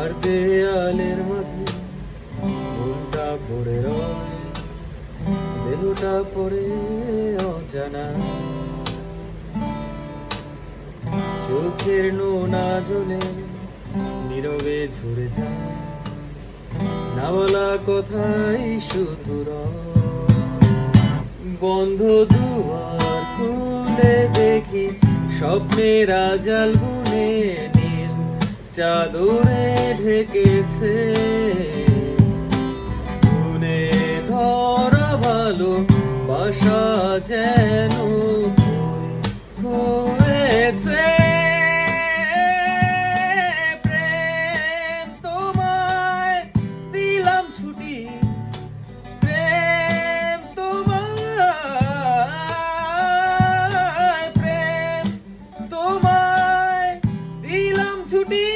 আর দেয়ালের মাঝে মনটা পড়ে রয়, দেহটা পড়ে অজানা চোখের নোনা জলে নীরবে ঝরে যায় না বলা কথাই শুধু। বন্ধ দুয়ার খুলে দেখি, স্বপ্নের রাজাল বুনে নীল চাদরে ঢেকেছে গুনে ধরা ভালো বাসা যেন হয়েছে প্রেম তোমায় দিলাম ছুটি। প্রেম প্রেম তোমায় দিলাম ছুটি।